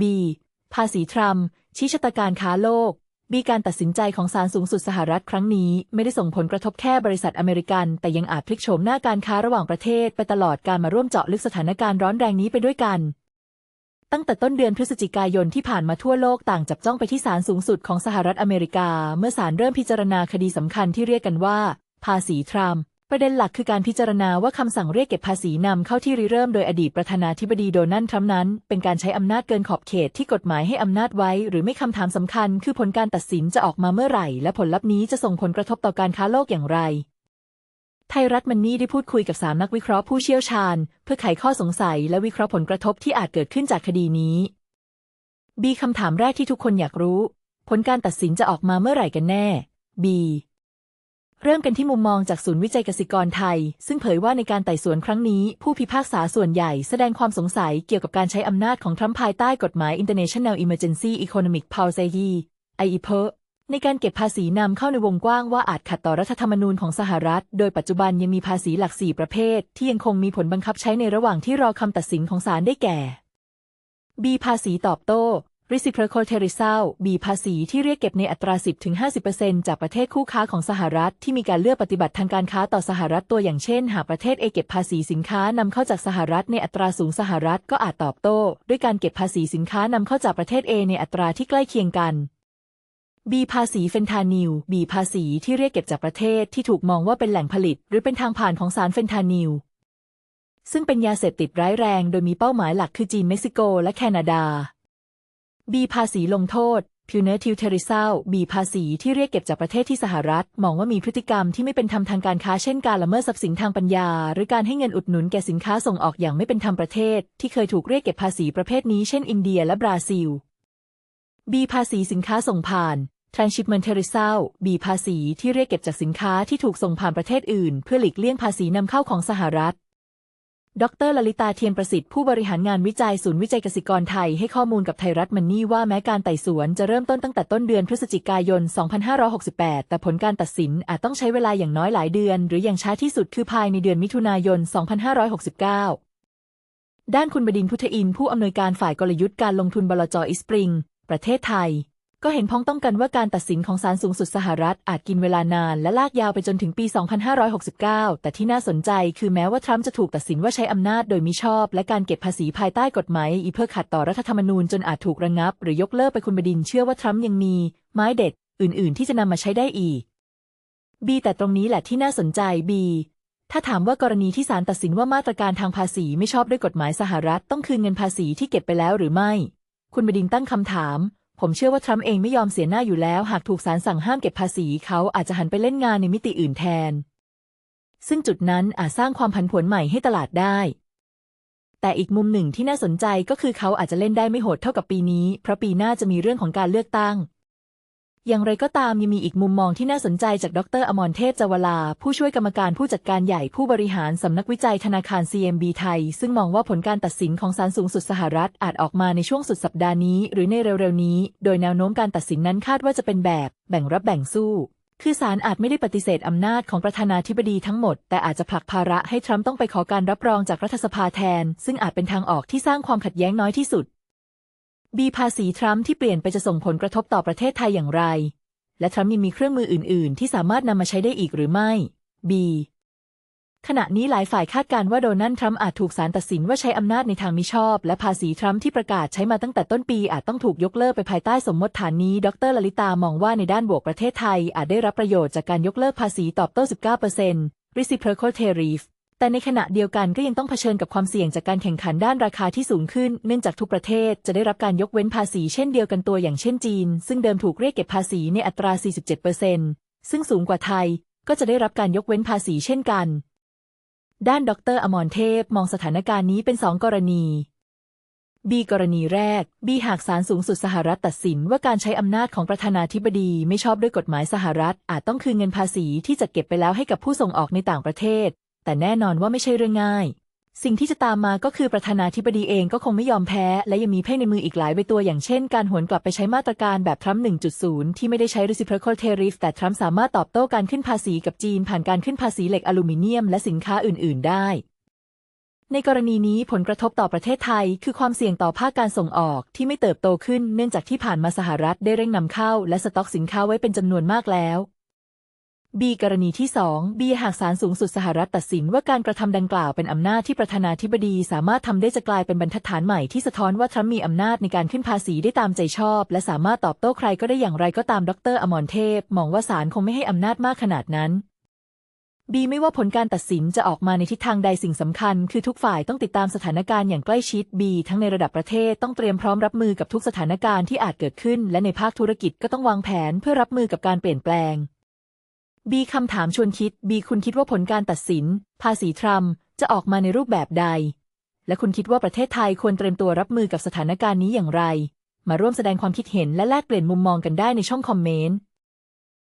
B ภาษีทรัมป์ชี้ชะตาการค้าโลก B การตัดสินใจของศาลสูงสุดสหรัฐครั้งนี้ ไม่ได้ส่งผลกระทบแค่บริษัทอเมริกัน แต่ยังอาจพลิกโฉมหน้าการค้าระหว่างประเทศ ไปตลอดการมาร่วมเจาะลึกสถานการณ์ร้อนแรงนี้ไปด้วยกัน ตั้งแต่ต้นเดือนพฤศจิกายนที่ผ่านมาทั่วโลกต่างจับจ้องไปที่ศาลสูงสุดของสหรัฐอเมริกา เมื่อศาลเริ่มพิจารณาคดีสำคัญที่เรียกกันว่า ภาษีทรัมป์ ประเด็นหลักคือการพิจารณาว่าคำสั่งเรียกเก็บภาษีนำเข้าที่ริเริ่มโดยอดีตประธานาธิบดีโดนัลด์ทรัมป์นั้น เป็นการใช้อำนาจเกินขอบเขตที่กฎหมายให้อำนาจไว้ หรือไม่คำถามสำคัญ คือผลการตัดสินจะออกมาเมื่อไหร่ และผลลัพธ์นี้จะส่งผลกระทบต่อการค้าโลกอย่างไร ไทยรัฐมันนี่ได้พูดคุยกับสามนักวิเคราะห์ผู้เชี่ยวชาญ เพื่อไขข้อสงสัยและวิเคราะห์ผลกระทบที่อาจเกิดขึ้นจากคดีนี้ B คำถามแรกที่ทุกคนอยากรู้ ผลการตัดสินจะออกมาเมื่อไหร่กันแน่ B เริ่มกันที่มุมมองจากศูนย์วิจัยกสิกรไทย ซึ่งเผยว่าในการไต่สวนครั้งนี้ ผู้พิพากษาส่วนใหญ่แสดงความสงสัยเกี่ยวกับการใช้อำนาจของทรัมป์ภายใต้กฎหมาย International Emergency Economic Policy IEPA ในการเก็บภาษีนำเข้าในวงกว้างว่าอาจขัดต่อรัฐธรรมนูญของสหรัฐ โดยปัจจุบันยังมีภาษีหลักสี่ประเภท ที่ยังคงมีผลบังคับใช้ในระหว่างที่รอคำตัดสินของศาลได้แก่ B ภาษีตอบโต้ reciprocal tariff B ภาษีที่เรียกเก็บในอัตรา 10-50%จากประเทศคู่ค้าของสหรัฐที่มีการเลือกปฏิบัติทางการค้าต่อสหรัฐตัวอย่างเช่น หากประเทศ A เก็บภาษีสินค้านำเข้าจากสหรัฐในอัตราสูงสหรัฐก็อาจตอบโต้ ด้วยการเก็บภาษีสินค้านำเข้าจากประเทศ A ในอัตราที่ใกล้เคียงกัน B ภาษีเฟนทานิล B ภาษีที่เรียกเก็บจากประเทศที่ถูกมองว่าเป็นแหล่งผลิต หรือเป็นทางผ่านของสารเฟนทานิลซึ่งเป็นยาเสพติดร้ายแรง โดยมีเป้าหมายหลักคือจีนเม็กซิโก และแคนาดา B ภาษีลงโทษ punitive t a r i f B ภาษีที่เรียกเก็บจากประเทศที่สหรัฐ มองว่ามีพฤติกรรมที่ไม่เป็นธรรมทางการค้าเช่นการละเมิดทรัพย์สินทางปัญญา หรือการให้เงินอุดหนุนแก่สินค้าส่งออกอย่างไม่เป็นธรรมประเทศ ที่เคยถูกเรียกเก็บภาษีประเภทนี้เช่นอินเดียและบราซิล B ภาษีสินค้าส่งผ่าน transshipment t a r i f B ภาษีที่เรียกเก็บจากสินค้าที่ถูกส่งผ่านประเทศอื่น เพื่อหลีกเลี่ยงภาษีนำเข้าของสหรัฐ ดรลลิตาเทียนประสิทธิ์ผู้บริหารงานวิจัยศูนย์วิจัยเกษตรกรไทยให้ข้อมูลกับไทยรัฐมันนี่ว่าแม้การไต่สวนจะเริ่มต้นตั้งแต่ต้นเดือนพฤศจิกายน 2568 แต่ผลการตัดสินอาจต้องใช้เวลาอย่างน้อยหลายเดือน หรืออย่างช้าที่สุดคือภายในเดือนมิถุนายน 2569 ด้านคุณบดินพุทธอินผู้อำนวยการฝ่ายกลยุทธ์การลงทุนบลจอีสปริง ประเทศไทย ก็เห็นพ้องต้องกันว่าการตัดสินของศาลสูงสุดสหรัฐอาจกินเวลานานและลากยาวไปจนถึงปี 2569 แต่ที่น่าสนใจคือแม้ว่าทรัมป์จะถูกตัดสินว่าใช้อำนาจโดยมิชอบ และการเก็บภาษีภายใต้กฎหมายอีเพื่อขัดต่อรัฐธรรมนูญจนอาจถูกระงับ หรือยกเลิกไปคุณบดินเชื่อว่าทรัมป์ยังมี ไม้เด็ด อื่น ๆ ที่จะนำมาใช้ได้อีกบีแต่ตรงนี้แหละที่น่าสนใจบีถ้าถามว่ากรณีที่ศาลตัดสินว่ามาตรการทางภาษีไม่ชอบด้วยกฎหมายสหรัฐต้องคืนเงินภาษีที่เก็บไปแล้วหรือไม่ คุณบดินตั้งคำถาม ผมเชื่อว่าทรัมป์เองไม่ยอมเสียหน้าอยู่แล้ว หากถูกศาลสั่งห้ามเก็บภาษีเขาอาจจะหันไปเล่นงานในมิติอื่นแทน ซึ่งจุดนั้นอาจสร้างความผันผวนใหม่ให้ตลาดได้ แต่อีกมุมหนึ่งที่น่าสนใจก็คือเขาอาจจะเล่นได้ไม่โหดเท่ากับปีนี้ เพราะปีหน้าจะมีเรื่องของการเลือกตั้ง อย่างไรก็ตามยังมีอีกมุมมองที่น่าสนใจจากดรอมรเทพจวลา ผู้ช่วยกรรมการผู้จัดการใหญ่ผู้บริหารสำนักวิจัยธนาคาร CMB ไทย ซึ่งมองว่าผลการตัดสินของศาลสูงสุดสหรัฐอาจออกมาในช่วงสุดสัปดาห์นี้ หรือในเร็วๆนี้ โดยแนวโน้มการตัดสินนั้นคาดว่าจะเป็นแบบ แบ่งรับแบ่งสู้ คือศาลอาจไม่ได้ปฏิเสธอำนาจของประธานาธิบดีทั้งหมด แต่อาจจะผลักภาระให้ทรัมป์ต้องไปขอการรับรองจากรัฐสภาแทน ซึ่งอาจเป็นทางออกที่สร้างความขัดแย้งน้อยที่สุด บีภาษีทรัมป์ที่เปลี่ยนไปจะส่งผลกระทบต่อประเทศไทยอย่างไร และทรัมป์ยังมีเครื่องมืออื่น ๆ ที่สามารถนำมาใช้ได้อีกหรือไม่ B ขณะนี้หลายฝ่ายคาดการณ์ว่าโดนัลด์ทรัมป์อาจถูกศาลตัดสินว่าใช้อำนาจในทางมิชอบ และภาษีทรัมป์ที่ประกาศใช้มาตั้งแต่ต้นปีอาจต้องถูกยกเลิกไปภายใต้สมมติฐานนี้ ดรลลิตามองว่าในด้านบวกประเทศไทยอาจได้รับประโยชน์จากการยกเลิกภาษีตอบโต้ 19% reciprocal tariff แต่ในขณะเดียวกันก็ยังต้องเผชิญกับความเสี่ยงจากการแข่งขันด้านราคาที่สูงขึ้น เนื่องจากทุกประเทศจะได้รับการยกเว้นภาษีเช่นเดียวกันตัวอย่างเช่นจีน ซึ่งเดิมถูกเรียกเก็บภาษีในอัตรา 47%ซึ่งสูงกว่าไทย ก็จะได้รับการยกเว้นภาษีเช่นกัน ด้านดรอมรเทพมองสถานการณ์นี้เป็นสองกรณี B กรณีแรก B หากศาลสูงสุดสหรัฐตัดสินว่าการใช้อำนาจของประธานาธิบดีไม่ชอบด้วยกฎหมายสหรัฐ อาจต้องคืนเงินภาษีที่จัดเก็บไปแล้วให้กับผู้ส่งออกในต่างประเทศ แต่แน่นอนว่าไม่ใช่เรื่องง่าย สิ่งที่จะตามมาก็คือประธานาธิบดีเองก็คงไม่ยอมแพ้ และยังมีไพ่ในมืออีกหลายใบตัวอย่างเช่น การหวนกลับไปใช้มาตรการแบบทรัมป์ 1.0 ที่ไม่ได้ใช้ reciprocal tariff แต่ทรัมป์สามารถตอบโต้การขึ้นภาษีกับจีน ผ่านการขึ้นภาษีเหล็กอลูมิเนียม และสินค้าอื่น ๆ ได้ในกรณีนี้ผลกระทบต่อประเทศไทย คือความเสี่ยงต่อภาคการส่งออกที่ไม่เติบโตขึ้น เนื่องจากที่ผ่านมาสหรัฐได้เร่งนำเข้า และสต็อกสินค้าไว้เป็นจำนวนมากแล้ว B กรณีที่ 2 B หากศาลสูงสุดสหรัฐตัดสินว่าการกระทำดังกล่าวเป็นอำนาจที่ประธานาธิบดีสามารถทำได้จะกลายเป็นบรรทัดฐานใหม่ที่สะท้อนว่าทรัมป์มีอำนาจในการขึ้นภาษีได้ตามใจชอบ และสามารถตอบโต้ใครก็ได้อย่างไรก็ตามดรอมรเทพ มองว่าศาลคงไม่ให้อำนาจมากขนาดนั้น B ไม่ว่าผลการตัดสินจะออกมาในทิศทางใดสิ่งสำคัญ คือทุกฝ่ายต้องติดตามสถานการณ์อย่างใกล้ชิด B ทั้งในระดับประเทศต้องเตรียมพร้อมรับมือกับทุกสถานการณ์ที่อาจเกิดขึ้น และในภาคธุรกิจก็ต้องวางแผนเพื่อรับมือกับการเปลี่ยนแปลง บีคำถามชวนคิดบีคุณคิดว่าผลการตัดสิน ภาษีทรัมป์จะออกมาในรูปแบบใด และคุณคิดว่าประเทศไทยควรเตรียมตัวรับมือกับสถานการณ์นี้อย่างไร มาร่วมแสดงความคิดเห็นและแลกเปลี่ยนมุมมองกันได้ในช่องคอมเมนต์